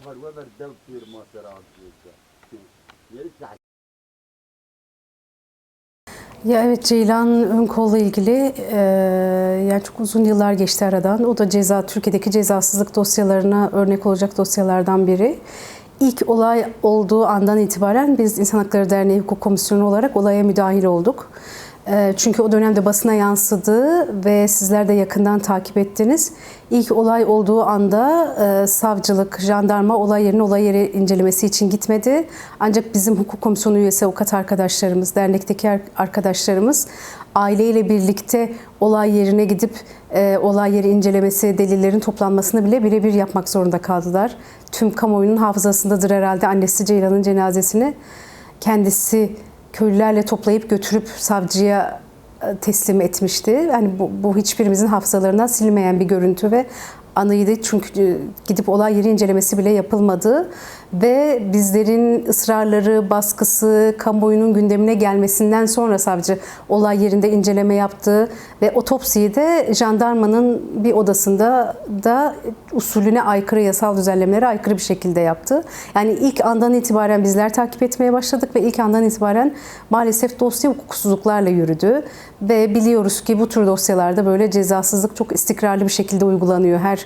خبر وبر دو تیر ما سراب جيسا Yeri sahip. Ya evet Ceylan Önkol'la ilgili e, yani çok uzun yıllar geçti aradan. O da ceza Türkiye'deki cezasızlık dosyalarına örnek olacak dosyalardan biri. İlk olay olduğu andan itibaren biz İnsan Hakları Derneği Hukuk Komisyonu olarak olaya müdahil olduk. E, çünkü o dönemde basına yansıdı ve sizler de yakından takip ettiniz. İlk olay olduğu anda e, savcılık, jandarma olay yerine olay yeri incelemesi için gitmedi. Ancak bizim hukuk komisyonu üyesi avukat arkadaşlarımız, dernekteki ar- arkadaşlarımız aileyle birlikte olay yerine gidip e, olay yeri incelemesi, delillerin toplanmasını bile birebir yapmak zorunda kaldılar. Tüm kamuoyunun hafızasındadır herhalde annesi Ceylan'ın cenazesini kendisi köylülerle toplayıp götürüp savcıya e, teslim etmişti. Yani bu, bu hiçbirimizin hafızalarından silmeyen bir görüntü ve anıydı. Çünkü e, gidip olay yeri incelemesi bile yapılmadı ve bizlerin ısrarları, baskısı, kamuoyunun gündemine gelmesinden sonra savcı olay yerinde inceleme yaptı ve otopsiyi de jandarmanın bir odasında da usulüne aykırı yasal düzenlemelere aykırı bir şekilde yaptı. Yani ilk andan itibaren bizler takip etmeye başladık ve ilk andan itibaren maalesef dosya hukuksuzluklarla yürüdü ve biliyoruz ki bu tür dosyalarda böyle cezasızlık çok istikrarlı bir şekilde uygulanıyor her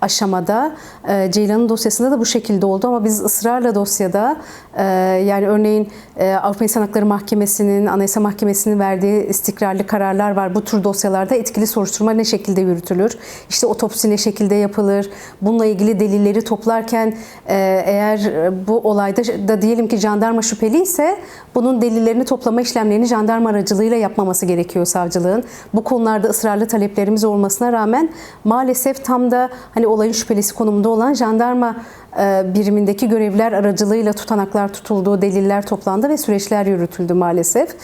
aşamada. E, Ceylan'ın dosyasında da bu şekilde oldu ama biz ısrarla dosyada e, yani örneğin e, Avrupa İnsan Hakları Mahkemesi'nin, Anayasa Mahkemesi'nin verdiği istikrarlı kararlar var. Bu tür dosyalarda etkili soruşturma ne şekilde yürütülür? İşte otopsi ne şekilde yapılır? Bununla ilgili delilleri toplarken e, eğer bu olayda da diyelim ki jandarma şüpheli ise bunun delillerini toplama işlemlerini jandarma aracılığıyla yapmaması gerekiyor savcılığın. Bu konularda ısrarlı taleplerimiz olmasına rağmen maalesef tam da hani olayın şüphelisi konumunda olan jandarma e, birimindeki görevliler aracılığıyla tutanaklar tutuldu, deliller toplandı ve süreçler yürütüldü maalesef.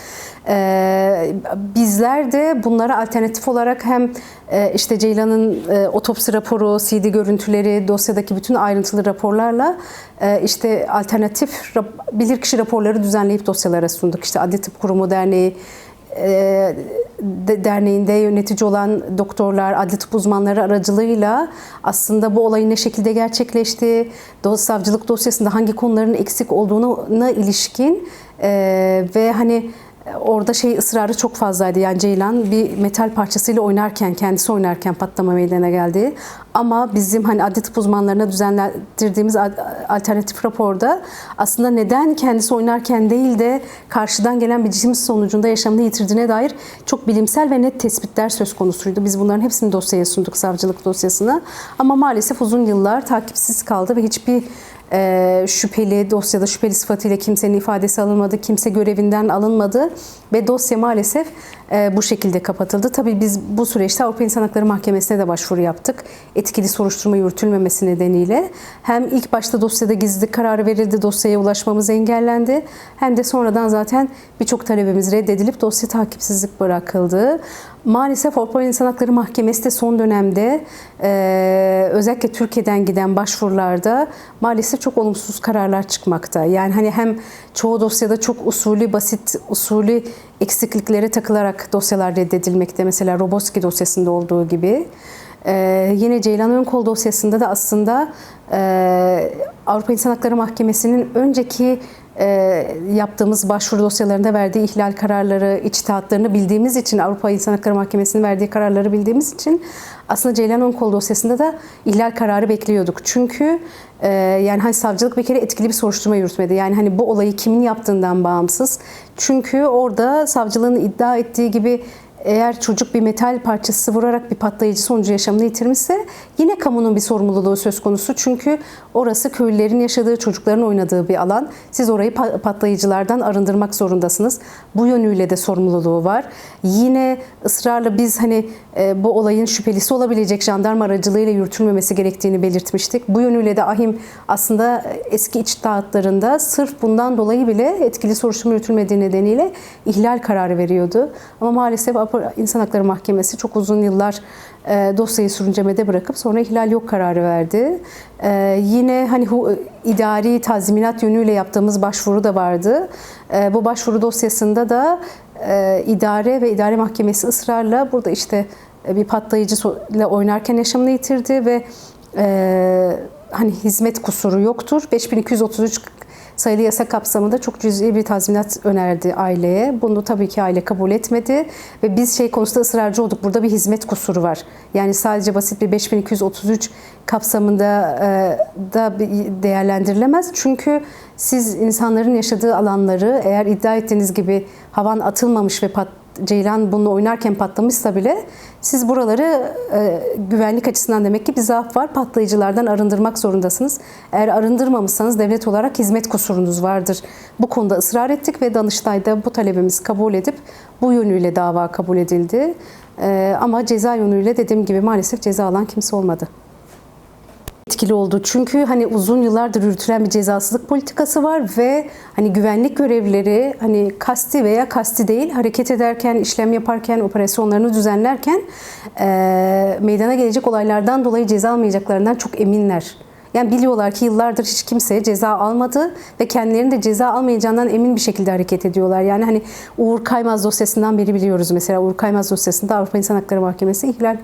E, Bizler de bunlara alternatif olarak hem e, işte Ceylan'ın otopsi raporu, CD görüntüleri, dosyadaki bütün ayrıntılı raporlarla işte alternatif bilirkişi raporları düzenleyip dosyalara sunduk. İşte Adli Tıp Kurumu Derneği, de- derneğinde yönetici olan doktorlar, adli tıp uzmanları aracılığıyla aslında bu olayın ne şekilde gerçekleştiği, savcılık dosyasında hangi konuların eksik olduğuna ilişkin e, ve hani orada şey ısrarı çok fazlaydı. Yani Ceylan bir metal parçasıyla oynarken, kendisi oynarken patlama meydana geldi. Ama bizim hani adli tıp uzmanlarına düzenlendirdiğimiz al- alternatif raporda aslında neden kendisi oynarken değil de karşıdan gelen bir cisim sonucunda yaşamını yitirdiğine dair çok bilimsel ve net tespitler söz konusuydu. Biz bunların hepsini dosyaya sunduk savcılık dosyasına. Ama maalesef uzun yıllar takipsiz kaldı ve hiçbir e, şüpheli dosyada şüpheli sıfatıyla kimsenin ifadesi alınmadı, kimse görevinden alınmadı ve dosya maalesef e, bu şekilde kapatıldı. Tabii biz bu süreçte Avrupa İnsan Hakları Mahkemesi'ne de başvuru yaptık. Etkili soruşturma yürütülmemesi nedeniyle. Hem ilk başta dosyada gizlilik kararı verildi, dosyaya ulaşmamız engellendi. Hem de sonradan zaten birçok talebimiz reddedilip dosya takipsizlik bırakıldı. Maalesef Avrupa İnsan Hakları Mahkemesi de son dönemde e, özellikle Türkiye'den giden başvurularda maalesef çok olumsuz kararlar çıkmakta. Yani hani hem çoğu dosyada çok usulü, basit usulü eksikliklere takılarak dosyalar reddedilmekte. Mesela Roboski dosyasında olduğu gibi. Ee, yine Ceylan Önkol dosyasında da aslında e, Avrupa İnsan Hakları Mahkemesi'nin önceki yaptığımız başvuru dosyalarında verdiği ihlal kararları, içtihatlarını bildiğimiz için, Avrupa İnsan Hakları Mahkemesi'nin verdiği kararları bildiğimiz için aslında Ceylan Önkol dosyasında da ihlal kararı bekliyorduk. Çünkü e, yani hani savcılık bir kere etkili bir soruşturma yürütmedi. Yani hani bu olayı kimin yaptığından bağımsız. Çünkü orada savcılığın iddia ettiği gibi eğer çocuk bir metal parçası vurarak bir patlayıcı sonucu yaşamını yitirmişse yine kamunun bir sorumluluğu söz konusu. Çünkü orası köylülerin yaşadığı, çocukların oynadığı bir alan. Siz orayı pa- patlayıcılardan arındırmak zorundasınız. Bu yönüyle de sorumluluğu var. Yine ısrarla biz hani e, bu olayın şüphelisi olabilecek jandarma aracılığıyla yürütülmemesi gerektiğini belirtmiştik. Bu yönüyle de ahim aslında eski içtihatlarında sırf bundan dolayı bile etkili soruşturma yürütülmediği nedeniyle ihlal kararı veriyordu. Ama maalesef Avrupa İnsan Hakları Mahkemesi çok uzun yıllar e, dosyayı sürüncemede bırakıp sonra ihlal yok kararı verdi. E, yine hani hu, idari tazminat yönüyle yaptığımız başvuru da vardı. E, bu başvuru dosyasında da e, idare ve idare mahkemesi ısrarla burada işte e, bir patlayıcı ile oynarken yaşamını yitirdi ve e, hani hizmet kusuru yoktur. 5233 sayılı yasa kapsamında çok cüzi bir tazminat önerdi aileye. Bunu tabii ki aile kabul etmedi ve biz şey konusunda ısrarcı olduk. Burada bir hizmet kusuru var. Yani sadece basit bir 5233 kapsamında e, da değerlendirilemez. Çünkü siz insanların yaşadığı alanları eğer iddia ettiğiniz gibi havan atılmamış ve pat, Ceylan bunu oynarken patlamışsa bile siz buraları e, güvenlik açısından demek ki bir zaaf var. Patlayıcılardan arındırmak zorundasınız. Eğer arındırmamışsanız devlet olarak hizmet kusurunuz vardır. Bu konuda ısrar ettik ve Danıştay'da bu talebimiz kabul edip bu yönüyle dava kabul edildi. E, ama ceza yönüyle dediğim gibi maalesef ceza alan kimse olmadı etkili oldu. Çünkü hani uzun yıllardır yürütülen bir cezasızlık politikası var ve hani güvenlik görevlileri hani kasti veya kasti değil hareket ederken, işlem yaparken, operasyonlarını düzenlerken e, meydana gelecek olaylardan dolayı ceza almayacaklarından çok eminler. Yani biliyorlar ki yıllardır hiç kimse ceza almadı ve kendilerinin de ceza almayacağından emin bir şekilde hareket ediyorlar. Yani hani Uğur Kaymaz dosyasından beri biliyoruz mesela Uğur Kaymaz dosyasında Avrupa İnsan Hakları Mahkemesi ihlal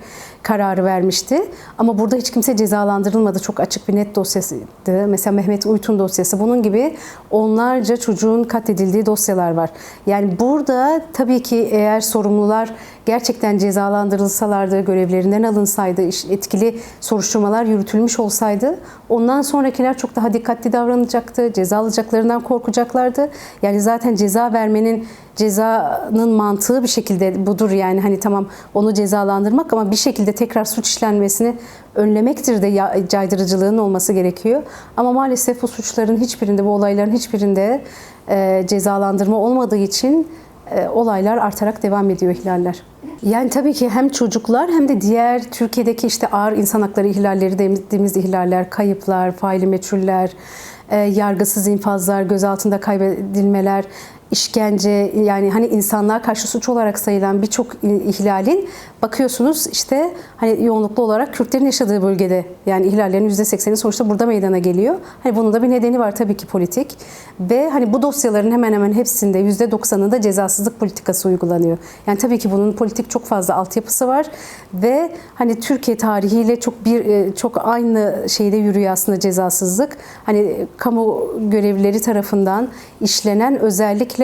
kararı vermişti. Ama burada hiç kimse cezalandırılmadı. Çok açık bir net dosyasıydı. Mesela Mehmet Uytun dosyası. Bunun gibi onlarca çocuğun katledildiği dosyalar var. Yani burada tabii ki eğer sorumlular gerçekten cezalandırılsalardı, görevlerinden alınsaydı, etkili soruşturmalar yürütülmüş olsaydı ondan sonrakiler çok daha dikkatli davranacaktı, ceza alacaklarından korkacaklardı. Yani zaten ceza vermenin cezanın mantığı bir şekilde budur yani hani tamam onu cezalandırmak ama bir şekilde tekrar suç işlenmesini önlemektir de caydırıcılığın olması gerekiyor. Ama maalesef bu suçların hiçbirinde, bu olayların hiçbirinde e, cezalandırma olmadığı için e, olaylar artarak devam ediyor ihlaller. Yani tabii ki hem çocuklar hem de diğer Türkiye'deki işte ağır insan hakları ihlalleri dediğimiz ihlaller, kayıplar, faili meçhuller, e, yargısız infazlar, gözaltında kaybedilmeler, işkence yani hani insanlığa karşı suç olarak sayılan birçok ihlalin bakıyorsunuz işte hani yoğunluklu olarak Kürtlerin yaşadığı bölgede yani ihlallerin %80'i sonuçta burada meydana geliyor. Hani bunun da bir nedeni var tabii ki politik ve hani bu dosyaların hemen hemen hepsinde %90'ında cezasızlık politikası uygulanıyor. Yani tabii ki bunun politik çok fazla altyapısı var ve hani Türkiye tarihiyle çok bir e, çok aynı şeyde yürüyor aslında cezasızlık. Hani kamu görevlileri tarafından işlenen özellikle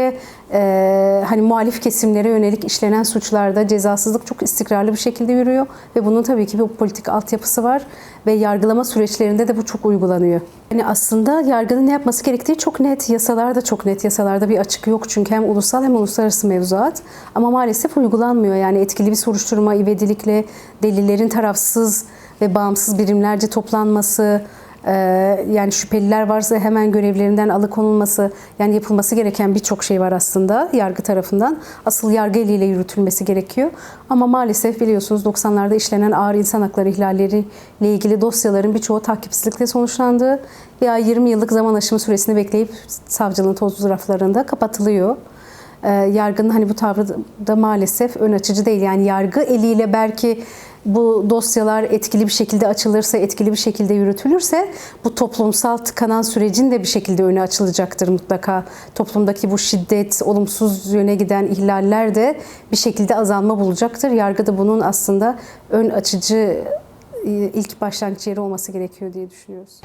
e, hani muhalif kesimlere yönelik işlenen suçlarda cezasızlık çok istikrarlı bir şekilde yürüyor ve bunun tabii ki bir politik altyapısı var ve yargılama süreçlerinde de bu çok uygulanıyor. Yani aslında yargının ne yapması gerektiği çok net, yasalarda çok net, yasalarda bir açık yok çünkü hem ulusal hem uluslararası mevzuat ama maalesef uygulanmıyor. Yani etkili bir soruşturma ivedilikle delillerin tarafsız ve bağımsız birimlerce toplanması, yani şüpheliler varsa hemen görevlerinden alıkonulması, yani yapılması gereken birçok şey var aslında yargı tarafından. Asıl yargı eliyle yürütülmesi gerekiyor. Ama maalesef biliyorsunuz 90'larda işlenen ağır insan hakları ihlalleriyle ilgili dosyaların birçoğu takipsizlikle sonuçlandı. Veya 20 yıllık zaman aşımı süresini bekleyip savcılığın tozlu raflarında kapatılıyor. Ee, yargının hani bu tavrı da maalesef ön açıcı değil. Yani yargı eliyle belki bu dosyalar etkili bir şekilde açılırsa, etkili bir şekilde yürütülürse bu toplumsal tıkanan sürecin de bir şekilde önü açılacaktır mutlaka. Toplumdaki bu şiddet, olumsuz yöne giden ihlaller de bir şekilde azalma bulacaktır. Yargı da bunun aslında ön açıcı e, ilk başlangıç yeri olması gerekiyor diye düşünüyoruz.